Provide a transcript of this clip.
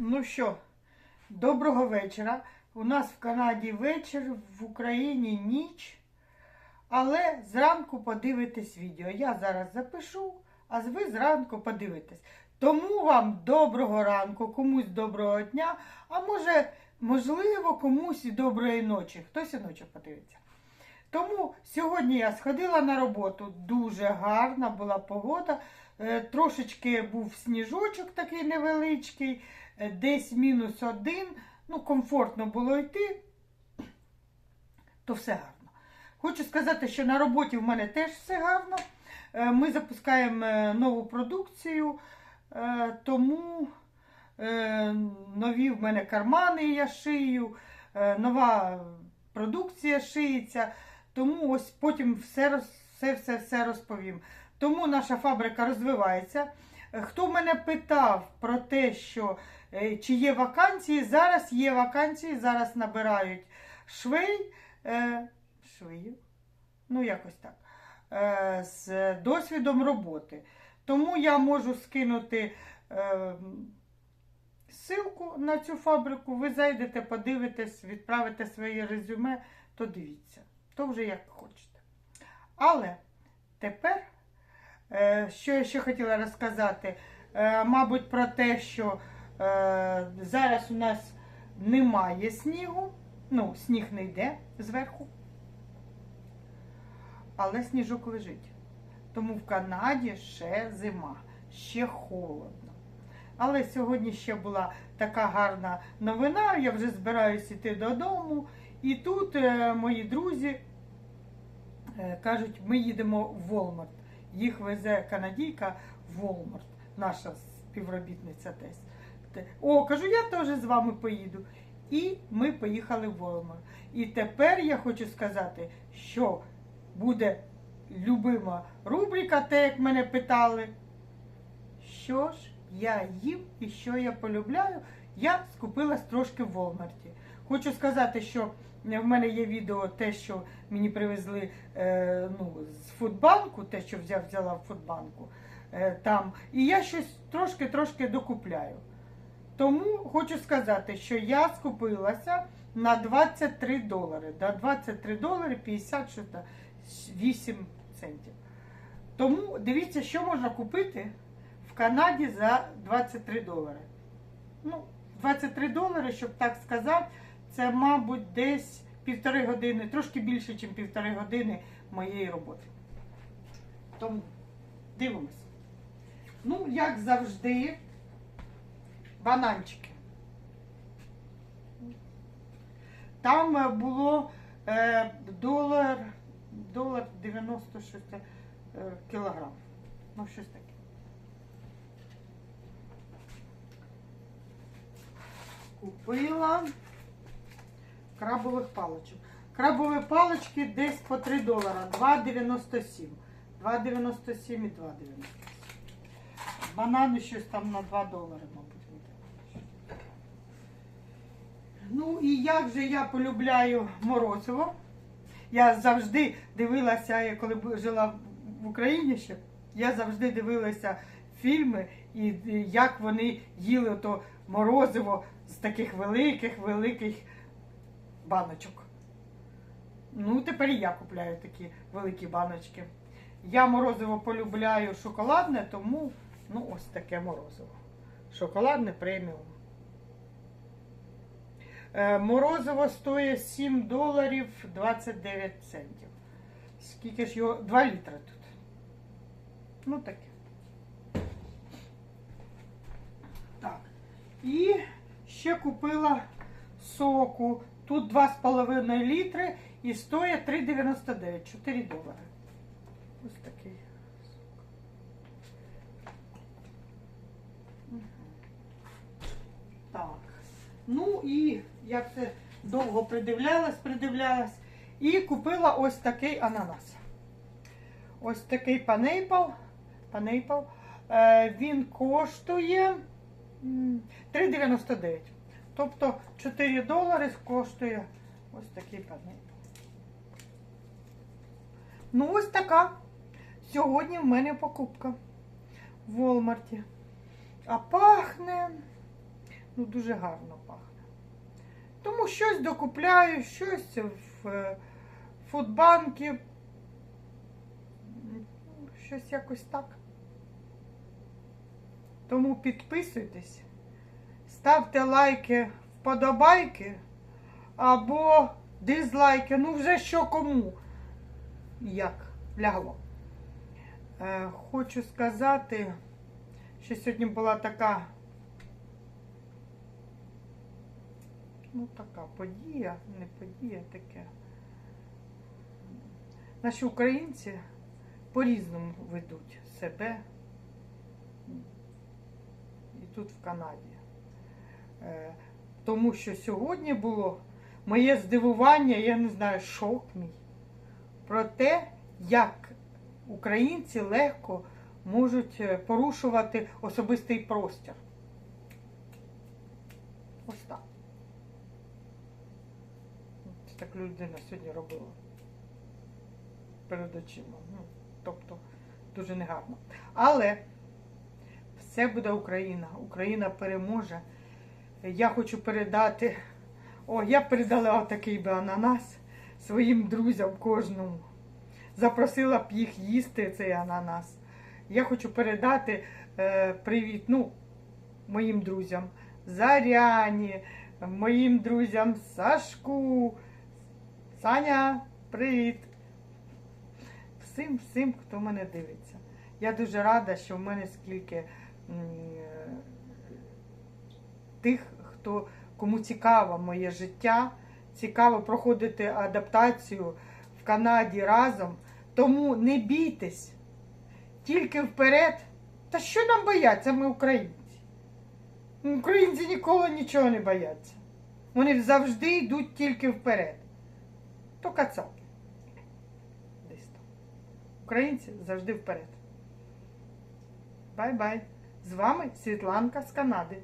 Ну що, доброго вечора. У нас в Канаді вечір, в Україні ніч. Але зранку подивитесь відео. Я зараз запишу, а ви зранку подивитесь. Тому вам доброго ранку, комусь доброго дня, а може, можливо, комусь і доброї ночі. Хтось і ночі подивиться. Тому сьогодні я сходила на роботу. Дуже гарна була погода. Е, Трошечки був сніжочок такий невеличкий, десь мінус один. Ну, комфортно було йти, то все гарно. Хочу сказати, що на роботі в мене теж все гарно. Е, Ми запускаємо е, нову продукцію, е, тому е, нові в мене кармани я шию, е, нова продукція шиється. Тому ось потім все, все, все, все розповім. Тому наша фабрика розвивається. Хто мене питав про те, що е, чи є вакансії, зараз є вакансії, зараз набирають швей, е, швеїв, ну якось так, е, з досвідом роботи. Тому я можу скинути ссылку на цю фабрику, ви зайдете, подивитесь, відправите своє резюме, то дивіться, то вже як хочете. Але тепер, що я ще хотіла розказати, Е, мабуть, про те, що е, зараз у нас немає снігу, ну, сніг не йде зверху, але сніжок лежить. Тому в Канаді ще зима, ще холодно. Але сьогодні ще була така гарна новина. Я вже збираюся йти додому. І тут е, мої друзі е, кажуть, ми їдемо в Волмарт. Їх везе канадійка Волмарт, наша співробітниця десь. О, кажу, я теж з вами поїду. І ми поїхали в Волмарт. І тепер я хочу сказати, що буде любима рубрика, те, як мене питали. Що ж я їм і що я полюбляю, я скупилась трошки в Волмарті. Хочу сказати, що в мене є відео, те, що мені привезли е, ну, з фудбанку, те, що взяв, взяла в фудбанку е, там. І я щось трошки-трошки докупляю. Тому хочу сказати, що я скупилася на 23 долари. На 23 долари 58 центів. Тому дивіться, що можна купити в Канаді за 23 долари. Ну, 23 долари, щоб так сказати, це, мабуть, десь півтори години, трошки більше, ніж півтори години моєї роботи. Тому дивимось. Ну, як завжди, бананчики. Там е, було е, долар, долар 96 е, кілограм. Ну, щось таке. Купила крабових паличок. Крабові палички десь по 3 долара. 2,97. 2,97 і 2,97. Банани щось там на 2 долари, мабуть, буде. Ну і як же я полюбляю морозиво. Я завжди дивилася, коли жила в Україні ще, я завжди дивилася фільми, і як вони їли то морозиво з таких великих, великих баночок. Ну, тепер і я купляю такі великі баночки. Я морозиво полюбляю шоколадне, тому ну, ось таке морозиво. Шоколадне преміум. Е, Морозиво стоїть 7 доларів 29 центів. Скільки ж його? 2 літри тут. Ну таке. Так. І ще купила соку. Тут 2,5 літри і стоїть 3,99, 4 долари. Ось такий. Так. Ну і як це довго придивлялась, придивлялась. І купила ось такий ананас. Ось такий панейпал. Панейпал. Е, він коштує 3,99. Тобто 4 долари коштує ось такий панейпал. Ну, ось така. Сьогодні в мене покупка в Волмарті. А пахне. ну, дуже гарно пахне. Тому щось докупляю, щось в е, фудбанки. Щось якось так. Тому підписуйтесь, ставте лайки, вподобайки або дизлайки. Ну, вже що кому. Як лягло. Е, хочу сказати, що сьогодні була така. Ну, така подія, не подія таке. Наші українці по-різному ведуть себе і тут в Канаді. Е, Тому що сьогодні було моє здивування, я не знаю, шок мій про те, як українці легко можуть е, порушувати особистий простір. Ось так. Це так людина сьогодні робила перед очима. Ну, тобто дуже негарно. Але все буде Україна. Україна переможе. Я хочу передати. О, я передала отакий би ананас своїм друзям кожному. Запросила б їх їсти цей ананас. Я хочу передати е, привіт ну, моїм друзям Заряні, моїм друзям Сашку. Саня, привіт! Всім, всім, хто мене дивиться. Я дуже рада, що в мене скільки м, е, тих, хто кому цікаво моє життя, цікаво проходити адаптацію в Канаді разом. Тому не бійтесь, тільки вперед. Та що нам бояться, ми українці? Українці ніколи нічого не бояться. Вони завжди йдуть тільки вперед. То кацапи. Десь там. Українці завжди вперед. Бай-бай. З вами Світланка з Канади.